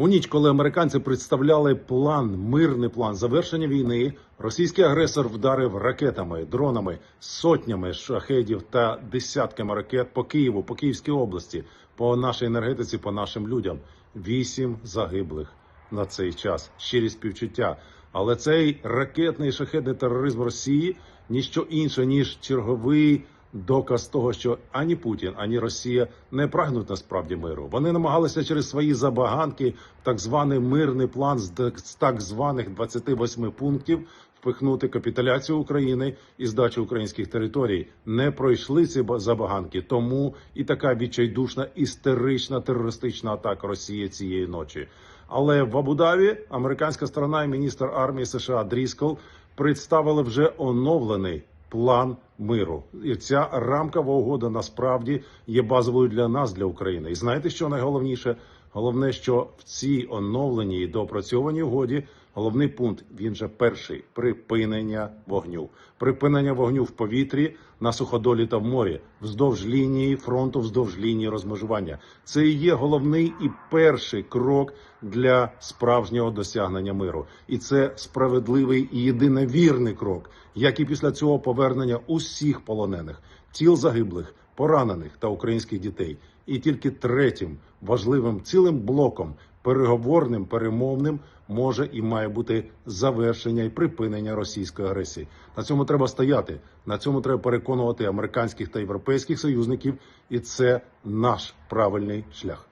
У ніч, коли американці представляли план, мирний план завершення війни, російський агресор вдарив ракетами, дронами, сотнями шахедів та десятками ракет по Києву, по Київській області, по нашій енергетиці, по нашим людям. Вісім загиблих на цей час. Щирі співчуття. Але цей ракетний шахедний тероризм Росії ніщо інше ніж черговий доказ того, що ані Путін, ані Росія не прагнуть насправді миру. Вони намагалися через свої забаганки, так званий мирний план з так званих 28 пунктів. Впихнути капітуляцію України і здачу українських територій не пройшли ці ба- забаганки. Тому і така відчайдушна істерична терористична атака Росії цієї ночі. Але в Абу-Дабі американська сторона і міністр армії США Дріскол представили вже оновлений план миру. І ця рамкова угода насправді є базовою для нас, для України. І знаєте, що найголовніше? Головне, що в цій оновленій і доопрацьованій угоді головний пункт він же перший припинення вогню. Припинення вогню в повітрі на суходолі та в морі, вздовж лінії фронту, вздовж лінії розмежування. Це і є головний і перший крок для справжнього досягнення миру. І це справедливий і єдиновірний крок, як і після цього повернення усіх полонених, тіл загиблих, поранених та українських дітей. І тільки третім важливим цілим блоком переговорним перемовним може і має бути завершення і припинення російської агресії. На цьому треба стояти. На цьому треба переконувати американських та європейських союзників, і це наш правильний шлях.